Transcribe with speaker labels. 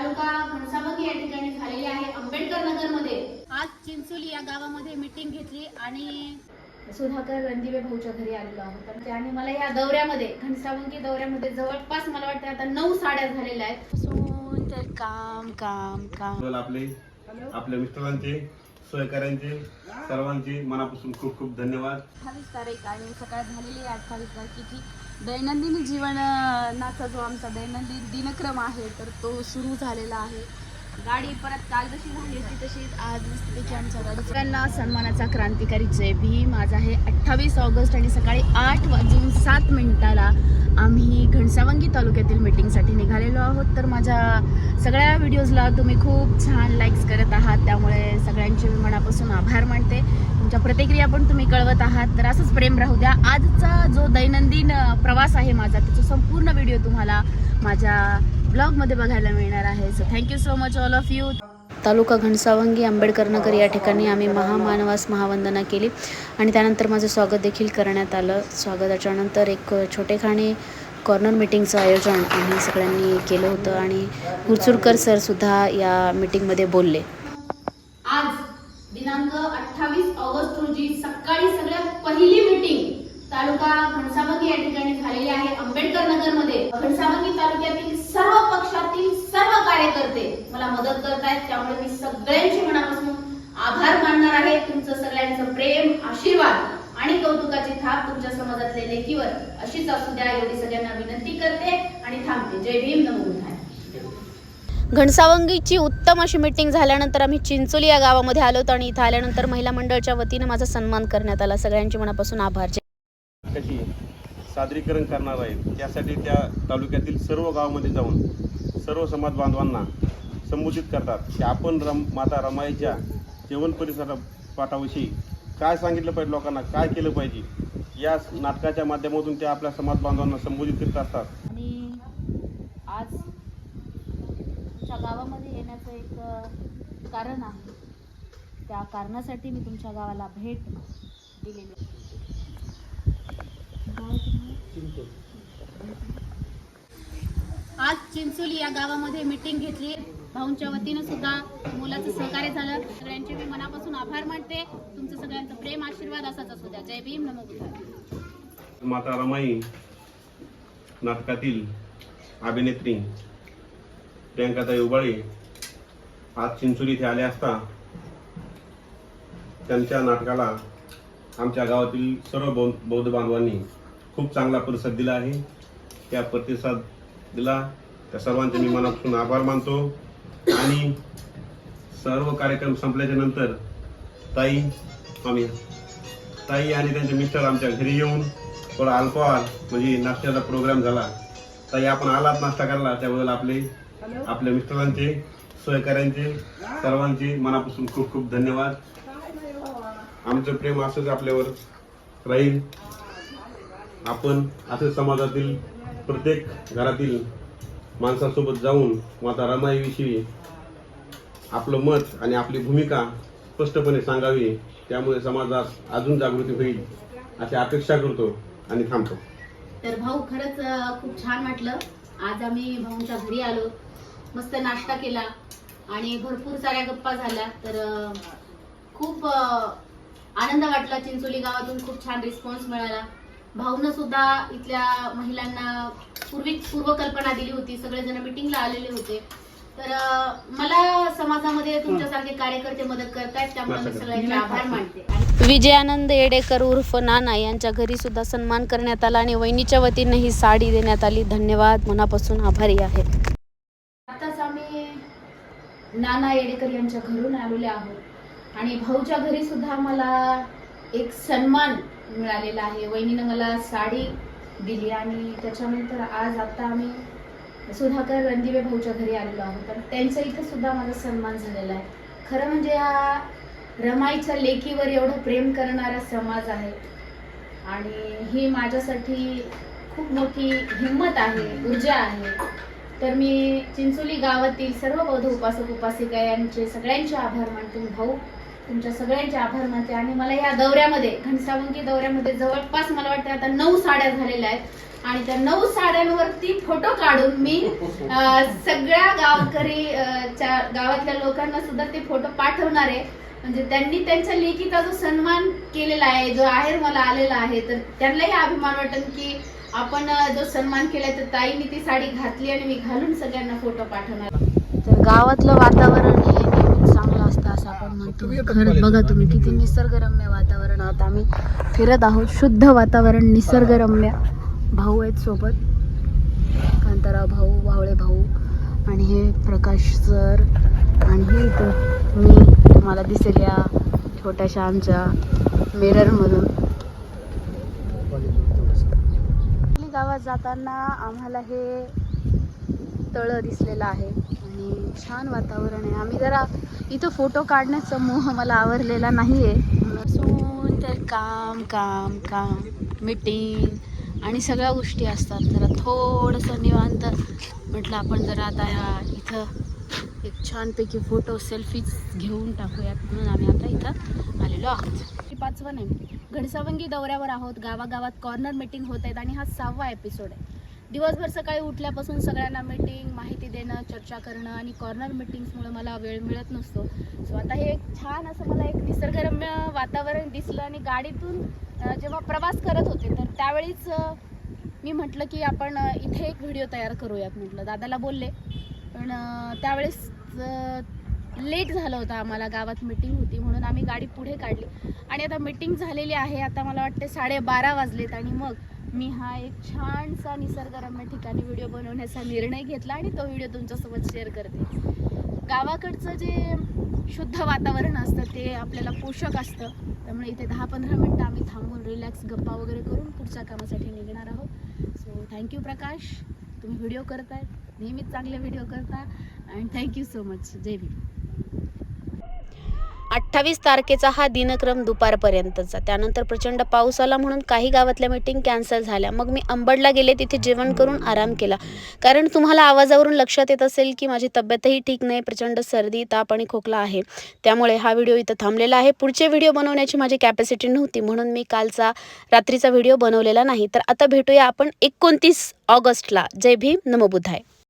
Speaker 1: तालुका घनसावंगी या ठिकाणी झालेली आहे. आंबेडकर नगरमध्ये आज चिंचोली या गावामध्ये मीटिंग घेतली आणि सुधाकर रणदिवे भाऊच्या घरी आलेलो आहोत. तर त्याने मला या दौऱ्यामध्ये घनसावंगी दौऱ्यामध्ये जवळपास मला वाटतं आता नऊ साड्या झालेल्या आहेत. तर काम काम काम.
Speaker 2: बोल आपले आपल्या मिस्टरांचे सहकाऱ्यांचे सर्वांचे मनापासून खूप खूप धन्यवाद.
Speaker 1: अठ्ठावीस तारीख आणि सकाळ झालेली आहे अठ्ठावीस तारखेची. दैनंदिन जीवनाचा जो आमचा दैनंदिन दिनक्रम आहे तर तो सुरू झालेला आहे. गाडी परत काल जशी झाली होती तशीच आज मस्तपैकी आमच्या गाडी सगळ्यांना सन्मानाचा क्रांतिकारी जय भीम. आज आहे अठ्ठावीस ऑगस्ट आणि सकाळी आठ वाजून सात मिनिटाला आम्ही सवंगी तालुक्यातील मीटिंगसाठी निघालेलो आहोत. तर माझ्या सगळ्या व्हिडिओजला तुम्ही खूप छान लाईक्स करत आहात. त्यामुळे सगळ्यांचे मी मनापासून आभार मानते. तुमच्या प्रतिक्रिया पण तुम्ही कळवत आहात. तर असंच प्रेम राहू द्या. आजचा जो दैनंदिन प्रवास आहे माझा त्याचा संपूर्ण व्हिडिओ तुम्हाला माझ्या ब्लॉगमध्ये बघायला मिळणार आहे. So thank you so much all of you taluka Ghansawangi Ambedkar Nagar या ठिकाणी आम्ही महामानवास महावंदना केली. आणि त्यानंतर माझं स्वागत देखील करण्यात आलं. स्वागताच्या नंतर एक छोटेखाणी कॉर्नर मिटिंगचं आयोजन आम्ही सगळ्यांनी केलं होतं आणि हुरचुरकर सरसुद्धा या मिटिंगमध्ये बोलले. आज दिनांक अठ्ठावीस ऑगस्ट रोजी सकाळी सगळ्यात पहिली मीटिंग तालुका घनसावंगी या ठिकाणी झालेली आहे. आंबेडकर नगरमध्ये घनसावंगी तालुक्यातील सर्व पक्षातील सर्व कार्यकर्ते मला मदत करतायत. त्यामुळे मी सगळ्यांची मनापासून आभार मानणार आहे. तुमचं सगळ्यांचं प्रेम आशीर्वाद आणि कौतुकाची तुमच्या लेखीवर अशीच असू द्या एवढी सगळ्यांना विनंती करते आणि थांबते. जय भीम नमो बुद्धाय. घनसावंगीची उत्तम अशी मीटिंग झाल्यानंतर आम्ही चिंचोली या गावामध्ये आलो आणि इथं आल्यानंतर महिला मंडळाच्या वतीने माझा सन्मान करण्यात आला. सगळ्यांचे मनापासून आभार.
Speaker 2: कशी सादरीकरण करणार आहेत त्यासाठी त्या तालुक्यातील सर्व गावामध्ये जाऊन सर्व समाज बांधवांना संबोधित करतात की आपण रम माता रमाईच्या जेवण परिसरा पाठाविषयी काय सांगितलं पाहिजे लोकांना काय केलं पाहिजे? या नाटकाच्या माध्यमातून ते आपल्या समाज बांधवांना संबोधित करीत असतात.
Speaker 1: आणि आज तुमच्या गावामध्ये येण्याचं एक कारण आहे. त्या कारणासाठी मी तुमच्या गावाला भेट दिलेली आज चिंचोली या गावामध्ये मीटिंग घेतली. भाऊंच्या वतीनं सुद्धा मुलाचं सहकार्य झालं. सगळ्यांचे मी मनापासून आभार मानते. तुमचं सगळ्यांचं प्रेम आशीर्वाद असाच असू द्या. जय भीम नमो बुद्धाय
Speaker 2: माता रमाई नाटकातील अभिनेत्री प्रियंकाताई उबाळे आज चिंचोली इथे आले असता त्यांच्या नाटकाला आमच्या गावातील सर्व बौ बौद्ध बांधवांनी खूप चांगला प्रतिसाद दिला आहे. त्या प्रतिसाद दिला त्या सर्वांचे मी मनापासून आभार मानतो. आणि सर्व कार्यक्रम संपल्याच्या नंतर ताई आम्ही ताई आणि त्यांचे मिस्टर आमच्या घरी येऊन थोडा अल्कोहोल म्हणजे नाश्त्याचा प्रोग्राम झाला ताई आपण आलात नाश्ता करायला त्याबद्दल आपले आपल्या मिस्टरांचे सहकाऱ्यांचे सर्वांचे मनापासून खूप खूप धन्यवाद आमचं प्रेम असंच आपल्यावर राहील आपण असं समाजातील प्रत्येक घरातील माणसासोबत जाऊन माता रमाईविषयी आपलं मत आणि आपली भूमिका स्पष्टपणे सांगावी त्यामुळे समाजात अजून जागृती होईल अशी अपेक्षा करतो आणि थांबतो.
Speaker 1: तर भाऊ खरंच खूप छान वाटलं. आज आम्ही भाऊंच्या घरी आलो. मस्त नाश्ता केला आणि भरपूर साऱ्या गप्पा झाल्या. तर खूप आनंद वाटला चिंचोली गावातून. खूप छान रिस्पॉन्स मिळाला. भाऊनं सुद्धा इथल्या महिलांना पूर्वी पूर्वकल्पना दिली होती. सगळेजण मिटिंगला आलेले होते. तर मला समाजामध्ये तुमच्यासारखे कार्यकर्ते मदत करतायत त्यामुळे मी सगळ्यांचे आभार मानते. आणि विजयानंद येडेकर उर्फ नाना यांच्या घरी सुद्धा सन्मान करण्यात आला आणि वहिनीच्या वतीने ही साडी देण्यात आली. धन्यवाद. मनापासून आभारी आहेत आताच आम्ही नाना येडेकर यांच्या घरून आलेले आहोत. आणि भाऊच्या घरी सुद्धा मला एक सन्मान मिळालेला आहे. वहिनीनं मला साडी दिली आणि त्याच्यानंतर आज आता आम्ही सुधाकर रणदिवे भाऊच्या घरी आलेलो आहोत. तर त्यांच्या इथं सुद्धा माझा सन्मान झालेला आहे. खरं म्हणजे हा रमाईच्या लेखीवर एवढं प्रेम करणारा समाज आहे. आणि ही माझ्यासाठी खूप मोठी हिंमत आहे ऊर्जा आहे. तर मी चिंचोली गावातील सर्व बौद्ध उपासक उपासिका यांचे सगळ्यांचे आभार मानते भाऊ तुमच्या सगळ्यांचे आभार मानते. आणि मला या दौऱ्यामध्ये घनसावंगी दौऱ्यामध्ये जवळपास मला वाटतं आता नऊ साड्या झालेल्या आहेत. आणि त्या नऊ साड्यांवरती फोटो काढून मी सगळ्या गावकरी गावातल्या लोकांना सुद्धा ते फोटो पाठवणार आहे. म्हणजे त्यांनी त्यांच्या लेकीचा जो सन्मान केलेला आहे जो आहेर मला आलेला आहे तर त्यांनाही अभिमान वाटेल की आपण जो सन्मान केलाय तर ताईने ती साडी घातली आणि मी घालून सगळ्यांना फोटो पाठवणार. तर गावातलं वातावरण हे नेहमीच चांगलं असतं असं आपण म्हणतो. खरंच बघा तुम्ही किती निसर्गरम्य वातावरण आहात आम्ही फिरत आहोत शुद्ध वातावरण निसर्गरम्य. भाऊ आहेत सोबत. कांताराव भाऊ वावळे भाऊ आणि हे प्रकाश सर. आणि हे इथं मी तुम्हाला दिसेल या छोट्याशा आमच्या मिररमधून गावात जाताना आम्हाला हे तळं दिसलेलं आहे आणि छान वातावरण आहे. आम्ही जरा इथं फोटो काढण्याचा मोह मला आवरलेला नाही आहे तर काम काम काम मिटिंग आणि सगळ्या गोष्टी असतात. जरा थोडंसं निवांत म्हटलं आपण जरा आता ह्या इथं एक छानपैकी फोटो सेल्फीज घेऊन टाकूयात म्हणून आम्ही आता इथं आलेलो आहोत. पाचवा नाही घडसावंगी दौऱ्यावर आहोत. गावागावात कॉर्नर मीटिंग होत आहेत आणि हा सहावा एपिसोड आहे. दिवसभर सकाळी उठल्यापासून सगळ्यांना मीटिंग माहिती देणं चर्चा करणं आणि कॉर्नर मीटिंग्समुळे मला वेळ मिळत नसतो. सो आता हे एक छान असं मला एक निसर्गरम्य वातावरण दिसलं आणि गाडीतून जेव्हा प्रवास करत होते तर त्यावेळीच मी म्हटलं की आपण इथे एक व्हिडिओ तयार करूयात म्हटलं. दादाला बोलले पण त्यावेळेस लेट झालं होतं आम्हाला गावात मीटिंग होती म्हणून आम्ही गाडी पुढे काढली. आणि आता मीटिंग झालेली आहे आता मला वाटते साडेबारा वाजलेत आणि मग मी हा एक छानसा निसर्गरम्य ठिकाणी व्हिडिओ बनवण्याचा निर्णय घेतला आणि तो व्हिडिओ तुमच्यासोबत शेअर करते. गावाकडचं जे शुद्ध वातावरण असतं ते आपल्याला पोषक असतं. त्यामुळे इथे दहा पंधरा मिनटं आम्ही थांबून रिलॅक्स गप्पा वगैरे करून पुढच्या कामासाठी निघणार आहोत. So thank you Prakash. तुम्ही व्हिडिओ करताय नेहमीच चांगले व्हिडिओ करता. And thank you so much जय भीम.
Speaker 3: अठ्ठावीस तारखेचा हा दिनक्रम दुपारपर्यंतचा. त्यानंतर प्रचंड पाऊस आला म्हणून काही गावातल्या मीटिंग कॅन्सल झाल्या. मग मी अंबडला गेले तिथे जेवण करून आराम केला. कारण तुम्हाला आवाजावरून लक्षात येत असेल की माझी तब्येतही ठीक नाही प्रचंड सर्दी ताप आणि खोकला आहे. त्यामुळे हा व्हिडिओ इथं थांबलेला आहे. पुढचे व्हिडिओ बनवण्याची माझी कॅपॅसिटी नव्हती म्हणून मी कालचा रात्रीचा व्हिडिओ बनवलेला नाही. तर आता भेटूया आपण एकोणतीस ऑगस्टला. जय भीम नमोबुद्धाय